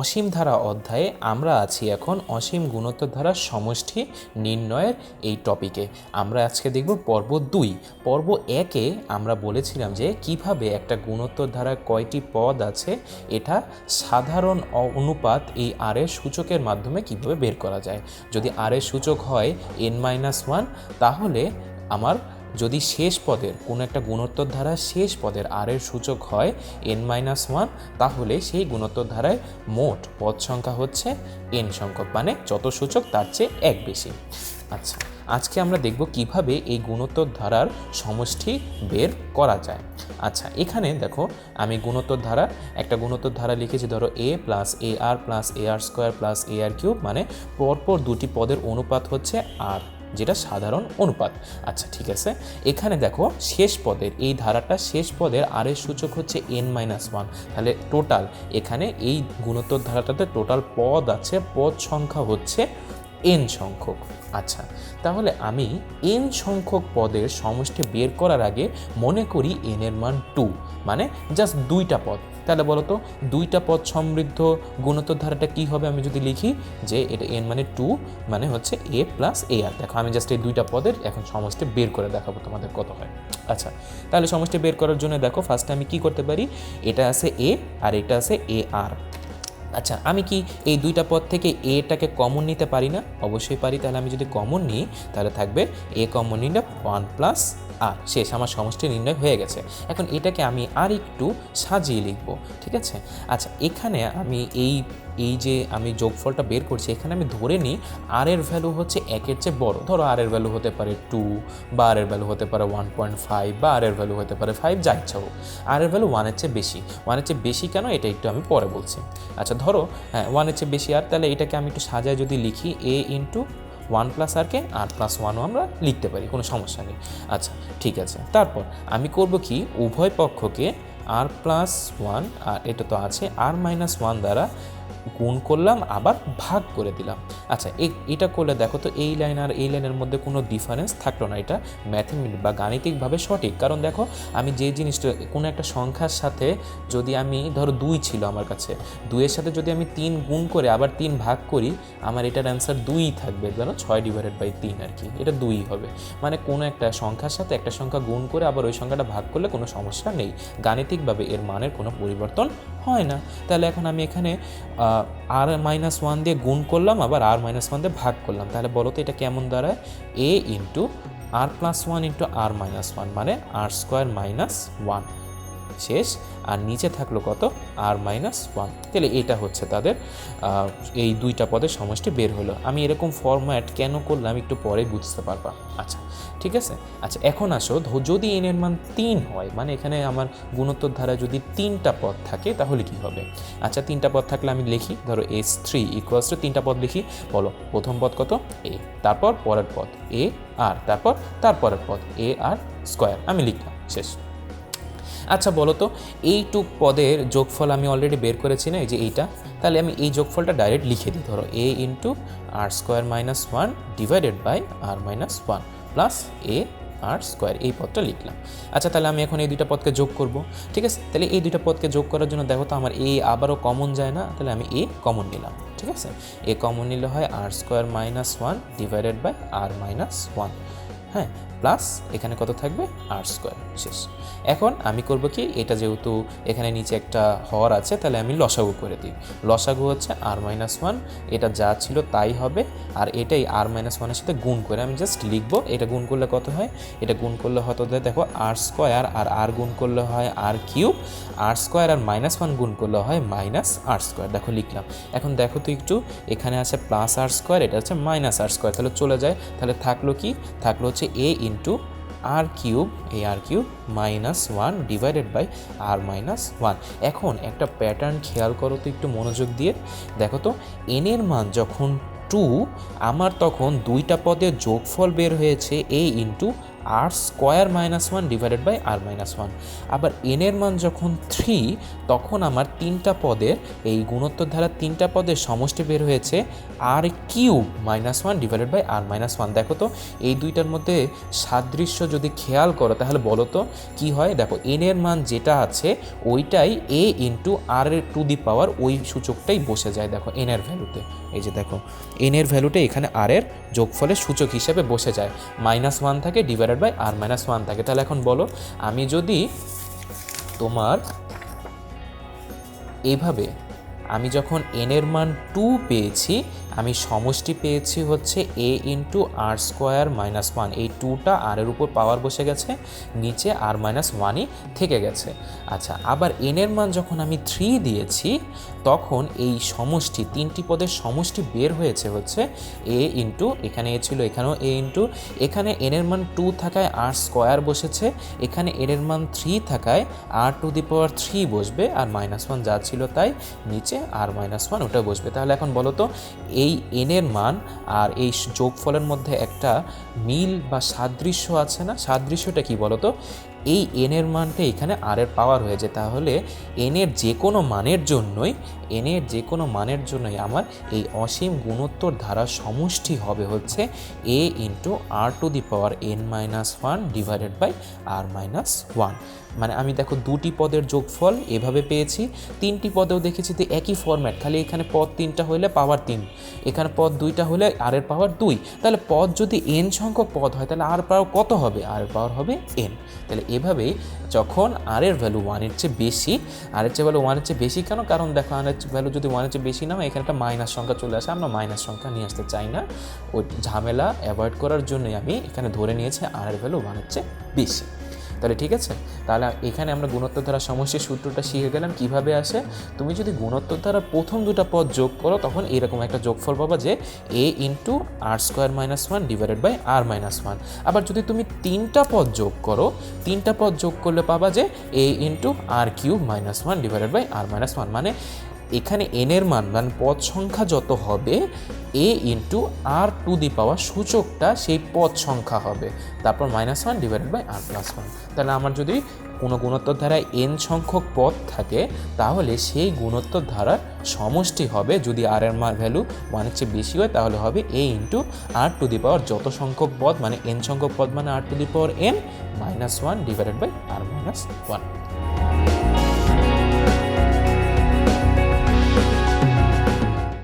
অসীম ধারা অধ্যায়ে আমরা আছি এখন অসীম গুণোত্তর ধারার সমষ্টি নির্ণয়ের এই টপিকে। আমরা আজকে দেখব পর্ব দুই। পর্ব একে আমরা বলেছিলাম যে কীভাবে একটা গুণোত্তর ধারার কয়টি পদ আছে, এটা সাধারণ অনুপাত এই আর এর সূচকের মাধ্যমে কীভাবে বের করা যায়। যদি আর এর সূচক হয় এন মাইনাস ওয়ান, তাহলে আমার যদি শেষ পদের কোনো একটা গুণোত্তর ধারা শেষ পদের আর এর সূচক হয় এন মাইনাস ওয়ান তাহলে সেই গুণোত্তর ধারায় মোট পদ সংখ্যা হচ্ছে এন সংখ্যক মানে যত সূচক তার চেয়ে এক বেশি। আচ্ছা আজকে আমরা দেখব কীভাবে এই গুণোত্তর ধারার সমষ্টি বের করা যায়। আচ্ছা এখানে দেখো আমি গুণোত্তর ধারা, একটা গুণোত্তর ধারা লিখেছি, ধরো A plus A R plus A R square plus A R cube মানে পরপর দুটি পদের অনুপাত হচ্ছে আর যেটা সাধারণ অনুপাত। আচ্ছা ঠিক আছে। এখানে দেখো, শেষ পদের, এই ধারাটা শেষ পদের আর এর সূচক হচ্ছে এন মাইনাস ওয়ান তাহলে টোটাল এখানে এই গুণোত্তর ধারাটাতে টোটাল পদ আছে, পদ সংখ্যা হচ্ছে এন সংখ্যক। আচ্ছা তাহলে আমি এন সংখ্যক পদের সমষ্টি বের করার আগে মনে করি এন এর মান টু মানে জাস্ট দুইটা পদ। তাহলে বলো তো, দুইটা পদ সমৃদ্ধ গুণোত্তর ধারাটা কী হবে? আমি যদি লিখি যে এটা এন মানে টু মানে হচ্ছে এ প্লাস এ আর দেখো, আমি জাস্ট এই দুইটা পদের এখন সমষ্টি বের করে দেখাবো তোমাদের কত হয়। আচ্ছা তাহলে সমষ্টি বের করার জন্য দেখো ফার্স্টে আমি কি করতে পারি? এটা আছে এ আর এটা আছে এ আর আচ্ছা আমি কি এই দুইটা পদ থেকে এটাকে কমন নিতে পারি না? অবশ্যই পারি, তাহলে আমি যদি কমন নিই, তাহলে থাকবে এ কমন নিলে ওয়ান প্লাস আর শেষ আমার সমষ্টি নির্ণয় হয়ে গেছে। এখন এটাকে আমি আর একটু সাজিয়ে লিখব, ঠিক আছে? আচ্ছা এখানে আমি এই এই যে আমি যোগফলটা বের করছি, এখানে আমি ধরে নিই আর এর ভ্যালু হচ্ছে একের চেয়ে বড়। ধরো আর এর ভ্যালু হতে পারে টু বা আর এর ভ্যালু হতে পারে ওয়ান পয়েন্ট ফাইভ বা আর এর ভ্যালু হতে পারে ফাইভ যা ইচ্ছা হোক। আর এর ভ্যালু ওয়ানের চেয়ে বেশি। ওয়ানের চেয়ে বেশি কেন? এটা একটু আমি পরে বলছি। আচ্ছা ধরো হ্যাঁ ওয়ানের চেয়ে বেশি আর, তাহলে এটাকে আমি একটু সাজায় যদি লিখি এ ইন্টু ওয়ান প্লাস আরকে আর প্লাস ওয়ানও আমরা লিখতে পারি, কোনো সমস্যা নেই। আচ্ছা ঠিক আছে। তারপর আমি করব কি, উভয় পক্ষকে আর প্লাস ওয়ান আর এটা তো আছে আর মাইনাস ওয়ান দ্বারা গুণ করলাম, আবার ভাগ করে দিলাম। আচ্ছা এটা করলে দেখো তো এই লাইন আর এই লাইনের মধ্যে কোনো ডিফারেন্স থাকল না। এটা ম্যাথমেটিক বা গাণিতিকভাবে সঠিক। কারণ দেখো, আমি যে জিনিসটা, কোনো একটা সংখ্যার সাথে যদি আমি, ধরো দুই ছিল আমার কাছে, দুইয়ের সাথে যদি আমি তিন গুণ করে আবার তিন ভাগ করি, আমার এটার অ্যান্সার দুই থাকবে জানো ছয় ডিভাইডেড বাই তিন আর কি, এটা দুই হবে। মানে কোনো একটা সংখ্যার সাথে একটা সংখ্যা গুণ করে আবার ওই সংখ্যাটা ভাগ করলে কোনো সমস্যা নেই। গাণিতিকভাবে এর মানের কোনো পরিবর্তন হয় না। তাহলে এখন আমি এখানে আর মাইনাস ওয়ান দিয়ে গুণ করলাম, আবার আর মাইনাস ওয়ান দিয়ে ভাগ করলাম। তাহলে বলো তো এটা কেমন দাঁড়ায়? A into r plus one into r minus one মানে আর স্কোয়ার মাইনাস ওয়ান শেষ। আর নিচে থাকল কত? আর মাইনাস ওয়ান তাহলে এটা হচ্ছে তাদের এই দুইটা পদের সমষ্টি বের হলো। আমি এরকম ফরম্যাট কেন করলাম একটু পরে বুঝতে পারবা। আচ্ছা ঠিক আছে? আচ্ছা এখন আসো। যদি এন এর মান তিন হয় মানে এখানে আমার গুণোত্তর ধারা যদি তিনটা পদ থাকে, তাহলে কি হবে? আচ্ছা তিনটা পদ থাকলে আমি লিখি, ধরো এস থ্রি ইকুয়ালস টু তিনটা পদ লিখি। বলো, প্রথম পদ কত? এ তারপর পরের পদ এ আর তারপর, তারপরের পদ এ আর স্কোয়ার আমি লিখলাম, শেষ। আচ্ছা বলো তো, এইটুক পদের যোগফল আমি অলরেডি বের করেছি না, এই যে এইটা, তাহলে আমি এই যোগফলটা ডাইরেক্ট লিখে দিই, ধরো a into r square minus one divided by r minus one plus a r square এই পদটা লিখলাম। আচ্ছা তাহলে আমি এখন এই দুইটা পদকে যোগ করব, ঠিক আছে? তাহলে এই দুইটা পদকে যোগ করার জন্য দেখো তো আমার এ আবারও কমন যায় না, তাহলে আমি এ কমন নিলাম, ঠিক আছে? এ কমন নিলে হয় r square minus one divided by r minus one হ্যাঁ প্লাস এখানে কত থাকবে? আর স্কোয়ার শেষ। এখন আমি করব কি, এটা যেহেতু এখানে নিচে একটা হর আছে, তাহলে আমি লসাগু করে দিই। লসাগু হচ্ছে আর মাইনাস ওয়ান এটা যা ছিল তাই হবে, আর এটাই আর মাইনাস ওয়ানের সাথে গুণ করে আমি জাস্ট লিখব। এটা গুণ করলে কত হয়? এটা গুণ করলে হয়তো দেখো আর স্কোয়ার আর আর গুণ করলে হয় r cube r square r minus one গুণ করলে হয় মাইনাস আর স্কোয়ার দেখো, লিখলাম। এখন দেখো তো একটু, এখানে আছে প্লাস আর স্কোয়ার এটা হচ্ছে মাইনাস আর স্কোয়ার তাহলে চলে যায়। তাহলে থাকল কি? থাকল হচ্ছে a into r cube a r cube minus one divided by r minus one এখন একটা প্যাটার্ন খেয়াল করো তো একটু মনোযোগ দিয়ে। দেখো তো এনের মান যখন টু আমার তখন দুইটা পদের যোগফল বের হয়েছে a into r square minus one divided by r minus one আবার এনের মান যখন থ্রি তখন আমার তিনটা পদের, এই গুণোত্তর ধারা তিনটা পদের সমষ্টি বের হয়েছে r cube minus one divided by r minus one দেখো তো, এই দুইটার মধ্যে সাদৃশ্য যদি খেয়াল করো, তাহলে বলো তো, কী হয়? দেখো এনের মান যেটা আছে, ওইটাই এ ইন্টু আর এর টু দি পাওয়ার ওই সূচকটাই বসে যায়। দেখো এনের ভ্যালুতে এই যে দেখো এনের ভ্যালুটা এখানে আর এর যোগফলের সূচক হিসেবে বসে যায়। মাইনাস ওয়ান থাকে divided by r minus one থাকে। তাহলে এখন বলো, আমি যদি তোমার এইভাবে আমি যখন এনের মান টু পেয়েছি আমি সমষ্টি পেয়েছি হচ্ছে a into r square minus one এই টুটা আর এর উপর পাওয়ার বসে গেছে, নিচে আর মাইনাস ওয়ানই থেকে গেছে। আচ্ছা আবার এনের মান যখন আমি থ্রি দিয়েছি, তখন এই সমষ্টি, তিনটি পদের সমষ্টি বের হয়েছে হচ্ছে এ ইন্টু এখানে এ ছিল, এখানেও এ ইন্টু এখানে এনের মান টু থাকায় আর স্কোয়ার বসেছে, এখানে এনের মান থ্রি থাকায় আর টু দি পাওয়ার থ্রি বসবে, আর মাইনাস ওয়ান যা ছিল তাই নিচে আর মাইনাস ওয়ান ওটা বসবে। তাহলে এখন বলো তো এই এনের মান আর এই যোগফলের মধ্যে একটা মিল বা সাদৃশ্য আছে না? সাদৃশ্যটা কি বলতো? এই এনের মানটা এখানে আর এর পাওয়ার হয়েছে। তাহলে এনের যে কোনো মানের জন্যই এনের যে কোনো মানের জন্যই আমার এই অসীম গুণোত্তর ধারার সমষ্টি হবে হচ্ছে a into r to the power n minus one divided by r minus one মানে আমি দেখো দুটি পদের যোগফল এভাবে পেয়েছি, তিনটি পদেও দেখেছি যে একই ফরম্যাট খালি এখানে পদ তিনটা হলে পাওয়ার তিন, এখানে পদ দুইটা হলে আর এর পাওয়ার দুই। তাহলে পদ যদি এন সংখ্যক পদ হয়, তাহলে আর পাওয়ার কত হবে? আর এর পাওয়ার হবে এন তাহলে এভাবেই যখন আর এর ভ্যালু ওয়ানের চেয়ে বেশি আর এর চেয়ে ভ্যালু ওয়ানের চেয়ে বেশি কেন? কারণ দেখো আর ভ্যালু যদি ওয়ানের চেয়ে বেশি না হয় এখানে একটা মাইনাস সংখ্যা চলে আসে, আমরা মাইনাস সংখ্যা নিয়ে আসতে চাই না। ওই ঝামেলা অ্যাভয়েড করার জন্যই আমি এখানে ধরে নিয়েছি আর এর ভ্যালু ওয়ানের চেয়ে বেশি। তাহলে ঠিক আছে? তাহলে এখানে আমরা গুণোত্তর ধারা সমস্যার সূত্রটা শিখে গেলাম, কীভাবে আসে? তুমি যদি গুণোত্তর ধারার প্রথম দুটো পদ যোগ করো, তখন এরকম একটা যোগফল পাবা যে a into r square minus one divided by r minus one আবার যদি তুমি তিনটা পদ যোগ করো, তিনটা পদ যোগ করলে পাবা যে a into r cube minus one divided by r minus one মানে এখানে এনের মান মানে পদ সংখ্যা যত হবে এ ইন্টু আর টু দি পাওয়ার সূচকটা সেই পদ সংখ্যা হবে। তারপর minus one divided by r plus one তাহলে আমার যদি কোনো গুণোত্তর ধারায় এন সংখ্যক পদ থাকে, তাহলে সেই গুণোত্তর ধারার সমষ্টি হবে, যদি আর এর মান ভ্যালু ওয়ানের চেয়ে বেশি হয়, তাহলে হবে এ ইন্টু আর টু দি পাওয়ার যত সংখ্যক পদ মানে এন সংখ্যক পদ মানে r to the power n minus one divided by r minus one